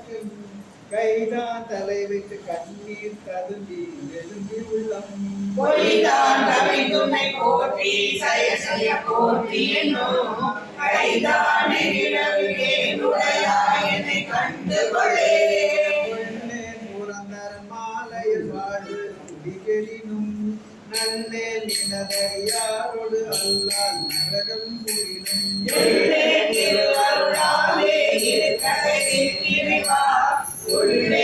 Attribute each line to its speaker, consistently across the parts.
Speaker 1: கடக்கும் கைதான் தலை வைத்து கண்ணீர் ததும்பி எழும்பி உள்ளம்.
Speaker 2: பொய்தான் கவிதுமை போற்றி சய சய போற்றி என்னும். கைதானே நிலவிலே நுழையாய் என்னை கண்டு கொள்ளே
Speaker 1: பொன்னே புரந்தர் மாலையில் வாழ்வு குடிகெறினும் நல்லே நினதையாரோடு அல்லால் நரகம் புரினும்
Speaker 2: உள்ளே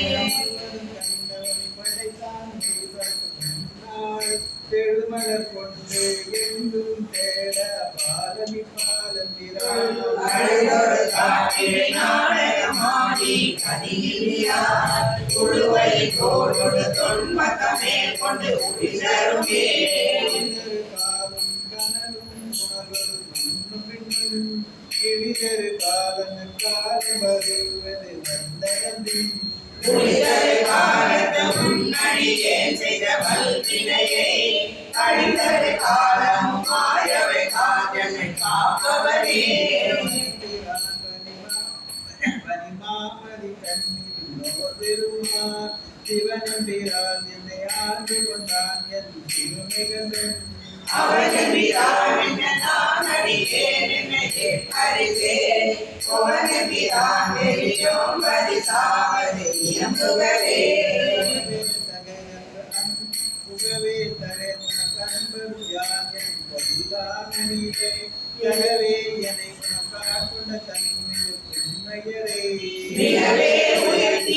Speaker 1: பெருமலர் கொண்டு எங்கும் தேட பாலமி பாலந்திரான்
Speaker 2: அழுதொரு காட்டிலே காலத்த செய்த வல்வினையை அழிந்தது காலம் மாயவை காதனை காப்பவரே
Speaker 1: சிவனம்பிரான் என்னை ஆண்டு கொண்டான் என் சிவமிகந்தன்
Speaker 2: அவன் பிரான் நான் அடியேன் என்னை
Speaker 1: பதிலாமணியே ஜகவே என்னை உனக்காட்கொண்ட தன்மை உண்மையரே.
Speaker 2: மிகவே உயர்த்தி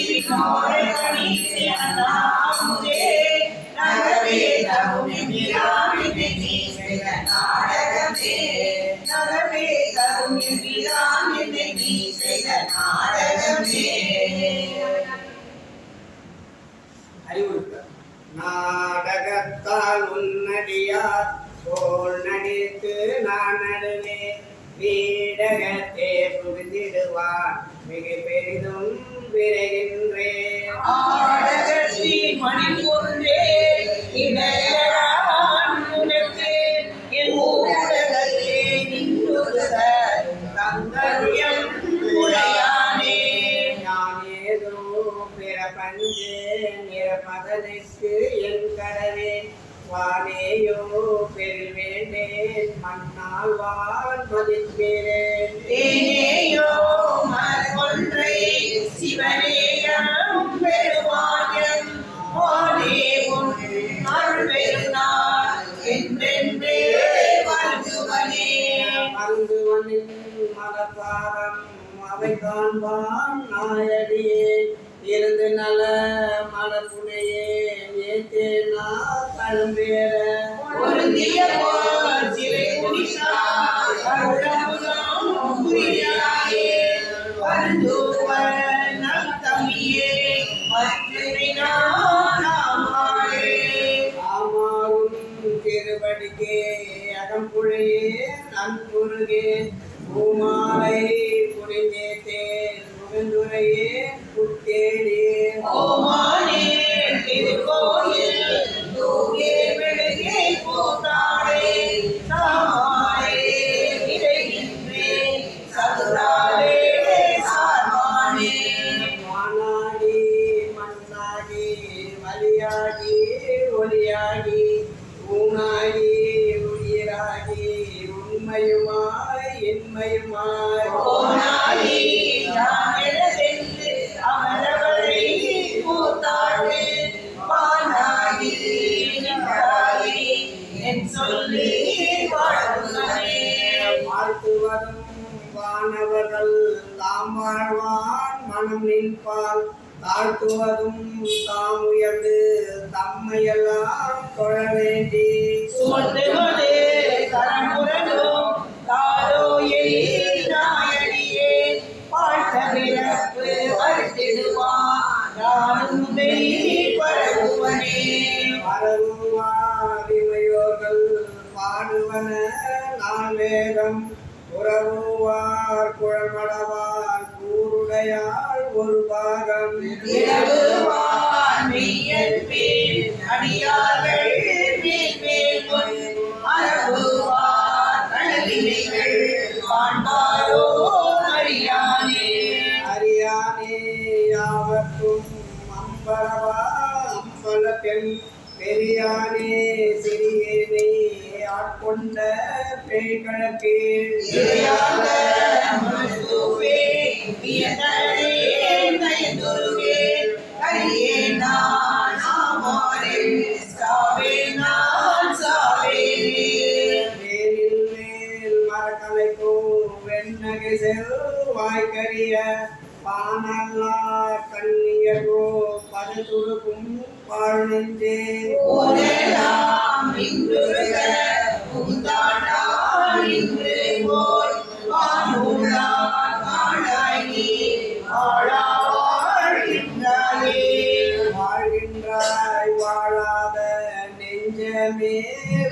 Speaker 2: நகவே நீ நாடகமே. நகவே தங்கரியம் உடையானே.
Speaker 3: நான் ஏதோ பிற பஞ்சு நிறமதனுக்கு என் கடனே வானேயோ பெரில் வேண்டேன். மண்ணால் வான் மதிப்பேன்
Speaker 2: தேனேயோ
Speaker 3: மருந்துவனின் மலப்பாரம் அவை காண்பான் நாயடியே. இருந்து நல மலப்புனையே ஏத்தேனா கழும்பேற
Speaker 2: பொருந்திய அன்புருகே பூமாலை புரிந்தேத்தே புகந்துரையே புத்தேடி ஓமானே திருக்கோயில் தூகே
Speaker 3: விழுகே போதாடே தாமாரே விரைகின்றேன் சதுராலே சார்வானே. வானாடி மண்ணாடி வலியாடி ஒளியாடி ஊனாடி என்மையுமாய் என்மையுமாய் போனாலே நான் என
Speaker 2: சென்று அமரவரை கூத்தாடு பானாகி நின்றாயே என் தம்மையெல்லாம் தொழ வேண்டி. சொல்லுவதே தரமுடன் அன்பை பரவுவனே.
Speaker 3: பரவுவாதிமையோர்கள் பாடுவன நான் வேதம் உறவுவார் குழமடவார் கூருடையால் ஒரு பாகம்.
Speaker 2: அடியார்கள்
Speaker 3: கணக்கு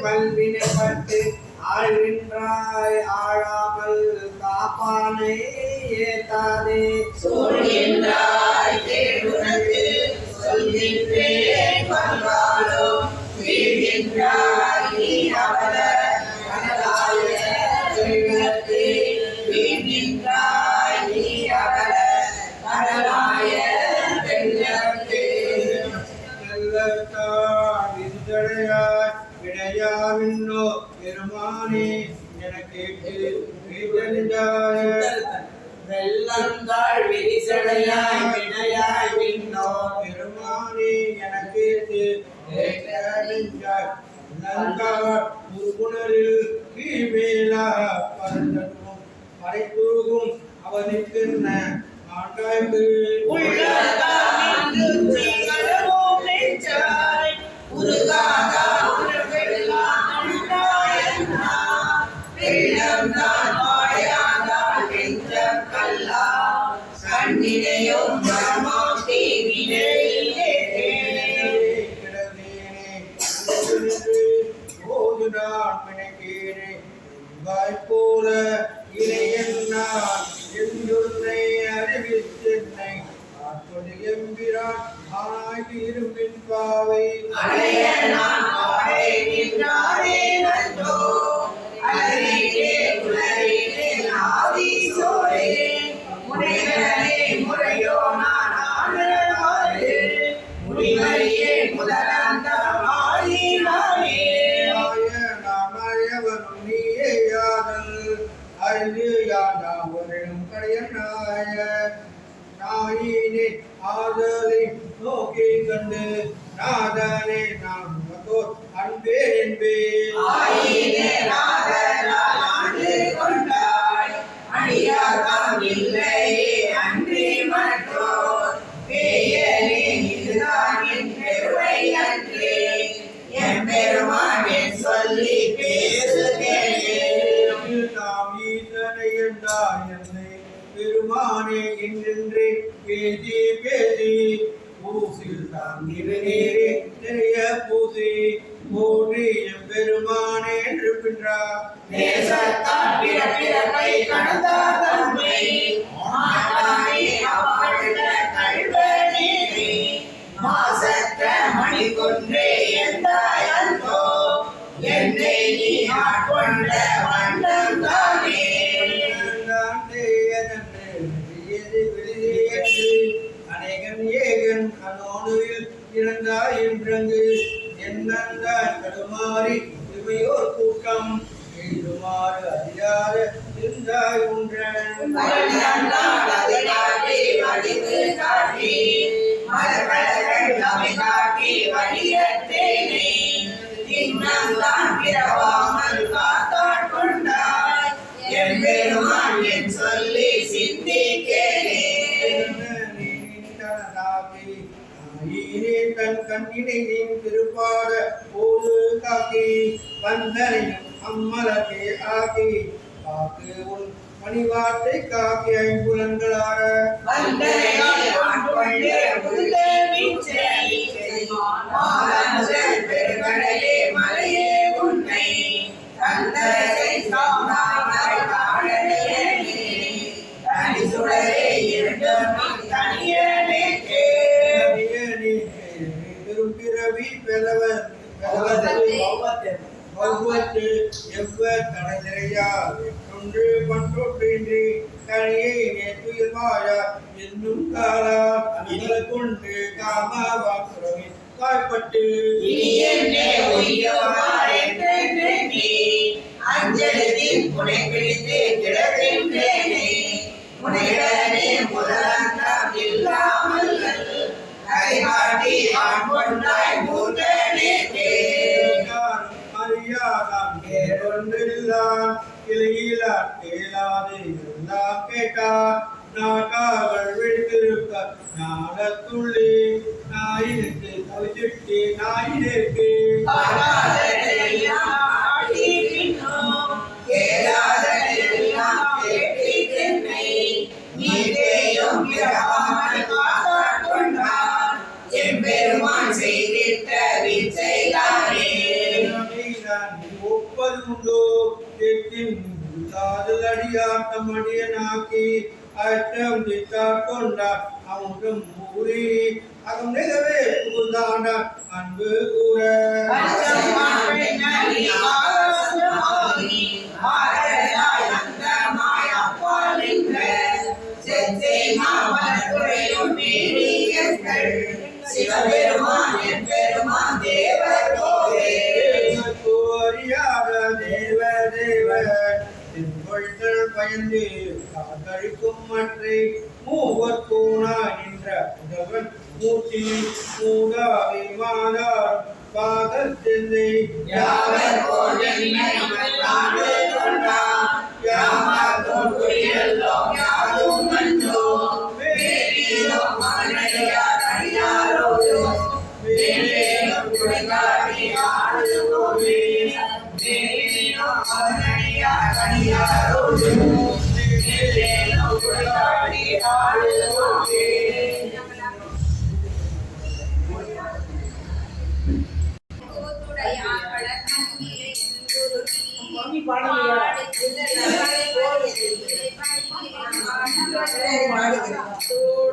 Speaker 3: பல்வினைப்பட்டு ஆழ்கின்றாய் ஆழாமல் காப்பானை ஏத்தாதே.
Speaker 2: சொல்கின்றாய்
Speaker 1: மலரில் கீழ்வேலா பறந்தனும் மறைப்போகும் அவனுக்கு ஆண்டாய்க்கு ஆட்கொண்ட
Speaker 2: வண்ணம் தானே
Speaker 1: அநேகன் ஏகன் அனோடுவில் இறந்தாய் என்றங்கு என்னந்தான் கடுமாறி இவையோர் கூட்டம் எழுதுமாறு அதிகார இருந்தாய் உன்றன்
Speaker 2: காட்டி மலர் மலர்கள் காட்டி வழியத்தேனே. இன்னம்தான் பிறவாமல் காத்தாள் கொண்டாய்
Speaker 1: பணிவார்த்தை காக்கி ஐம்புலன்களார.
Speaker 2: பெருங்கடலே மலையே உன்னை தந்தரை தனி சுடரே இருந்தும் தனியனே
Speaker 1: பெலவன் பகவத்து எவ்வ ஒன்று கனியை என்னும் காலா இதில் கொண்டு காமாவாக்குறவை
Speaker 2: நீ அஞ்சலின் புனை பிடித்து கிடக்கின்றேனே முனைவரனே முதலாந்தாம் இல்லாமல் கைகாட்டி ஆட்கொண்டாய் மூன்றனே
Speaker 1: அறியாதாம்? கேடொன்றில்லான் கிளையிலா கேளாது இருந்தாம் கேட்டார். நாட்டார்கள் விழித்திருக்க நாடத்துள்ளே. நாயினுக்கு தவிச்சிட்டு நாயினுக்கு
Speaker 2: எம்பெருமான் செய்திட்ட விச்சைதானே
Speaker 1: ஒப்பது உண்டோ கேட்கின் காதல் அடியாட்டம் அடியனாக்கி அற்றம் திட்டார் கொண்டார். அமுதம் அகம் நிகவே புகுதாண்ட அன்பு கூற.
Speaker 2: சிவபெருமான் என் பெருமான் தேவர் கோவே
Speaker 1: தேவர்க்கு அறியாத தேவ தேவ திருவள்கள் பயந்து காத்தழிக்கும் மற்றை மூவர் மூர்த்தி மூதாதி மாதார் பாதத்தெந்தை
Speaker 2: யாவர் todo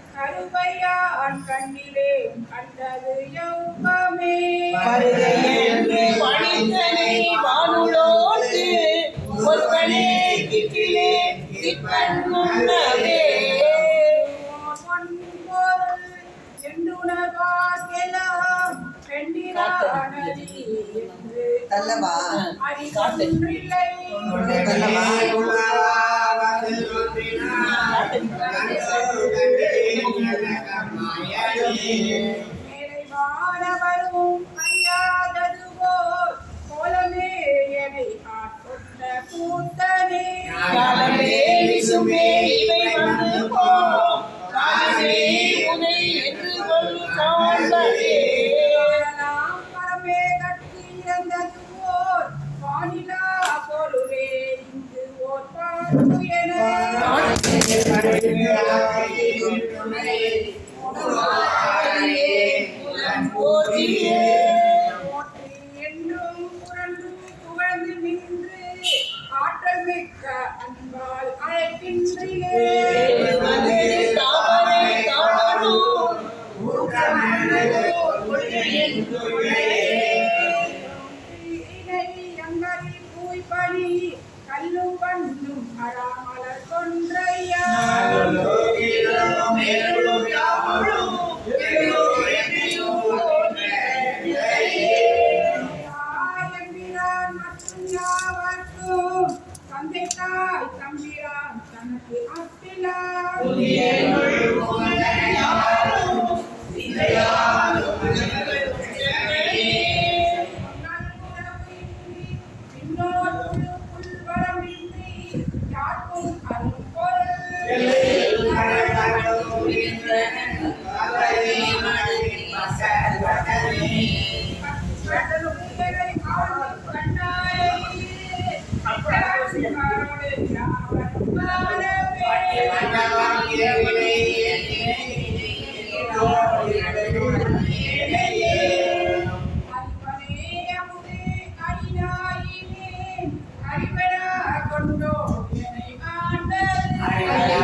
Speaker 2: கருவையான் கண்ணிலே கண்டது யோகமே.
Speaker 3: பணித்தனை வானுளோடு ஒருவனே
Speaker 2: cair Yeah.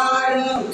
Speaker 2: ஆடும்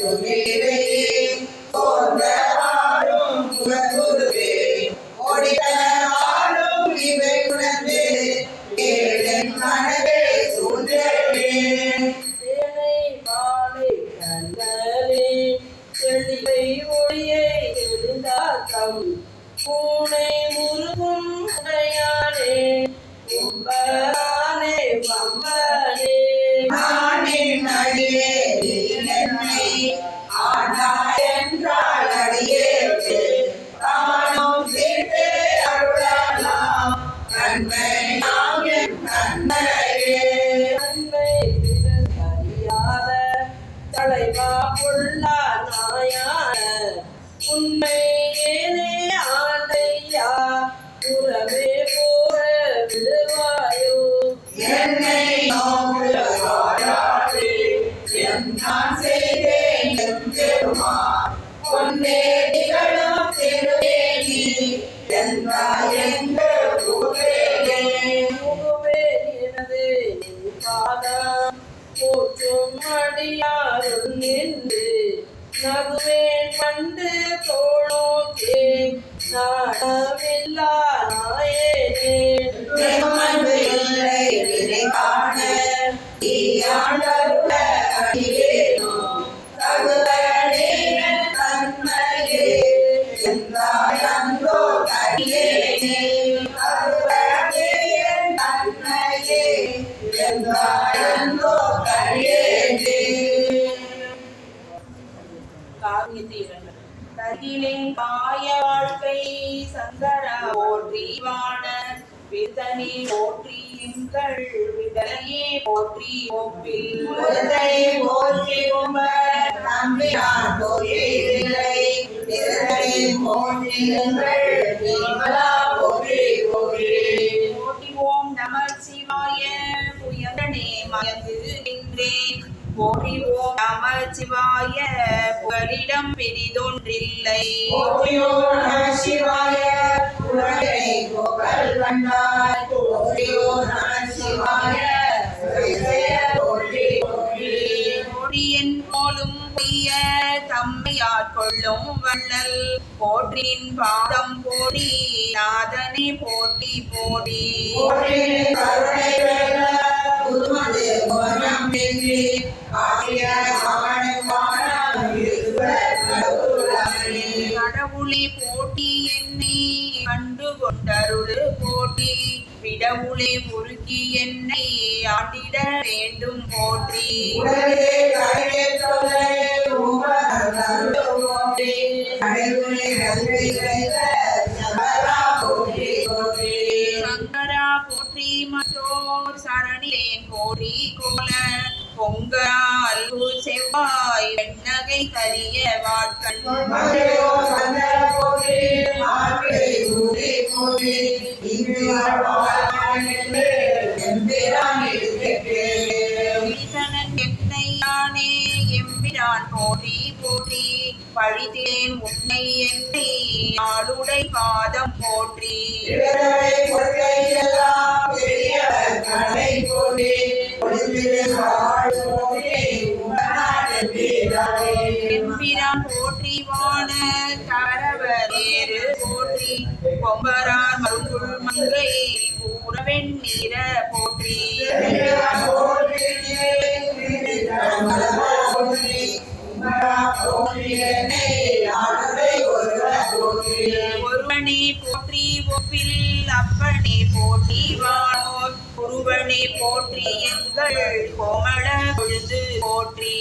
Speaker 4: தகிலே பாய வாழ்க்கை சங்கரா போற்றி வாண விதனி போற்றி எங்கள் விதலையே போற்றி ஒப்பில்.
Speaker 2: முதலை போற்றி உமர் நம்பினான் போற்றி இல்லை திறனை போற்றி எங்கள் விமலா போற்றி போற்றி.
Speaker 4: போற்றி ஓம் நம சிவாய புயந்தனே மயந்த. போற்றி ஓம் நம சிவாய புகலிடம் பெரிதொன்றில்லை
Speaker 2: சிவாய
Speaker 4: போலும் பொய்ய தம்மையார் கொள்ளும் வள்ளல். போற்றின் பாதம் போடி நாதனை போற்றி போடி
Speaker 2: போற்றி கருணை வெல்ல புதுமது மனம் வென்றி
Speaker 4: போட்டி என்னை கண்டு கொண்டருள் போட்டி. விடவுளி முருகி என்னை ஆண்டிட வேண்டும் போற்றி.
Speaker 2: உடலே
Speaker 4: சரணிலேன் போற்றி கோல பொங்கரா செவ்வாய் வெண்ணகை கரிய வாட்கண்.
Speaker 2: எம்பிரான்
Speaker 4: போற்றி போற்றி. பழித்தேன் உன்னை என்னை ஆளுடை பாதம் போற்றி. எம்பிரான் போற்றி வான தரவரேறு போற்றி. கொம்பரார் மருங்குள் மங்கை கூறவெண் நீர போற்றி ஒருவனே போற்றி ஒப்பில் அப்பனே போற்றி வானோர். குருவனே போற்றி எங்கள் கோமள பொழுது போற்றி.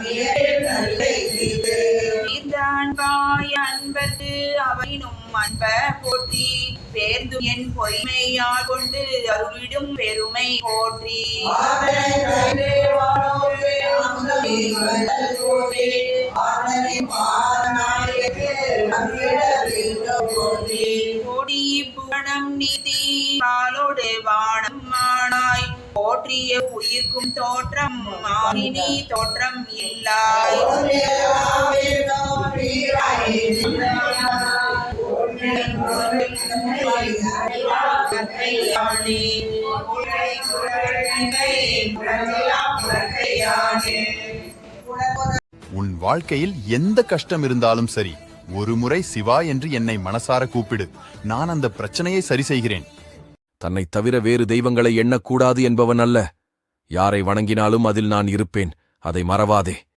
Speaker 4: தீர்ந்தான் பாய் அன்பது அவனும் அன்ப போற்றி. பேர்ந்து என் பொய்மையால் கொண்டு அருளிடும் பெருமை போற்றி. கோடி புவனம் நிதி பாலோடு வானம் மானாய் போற்றிய உயிர்க்கும் தோற்றம் மாறினி தோற்றம் இல்லாய்.
Speaker 5: உன் வாழ்க்கையில் எந்த கஷ்டம் இருந்தாலும் சரி ஒரு முறை சிவா என்று என்னை மனசார கூப்பிடு. நான் அந்த பிரச்சனையை சரி செய்கிறேன்.
Speaker 6: தன்னைத் தவிர வேறு தெய்வங்களை எண்ணக்கூடாது என்பவன் அல்ல. யாரை வணங்கினாலும் அதில் நான் இருப்பேன். அதை மறவாதே.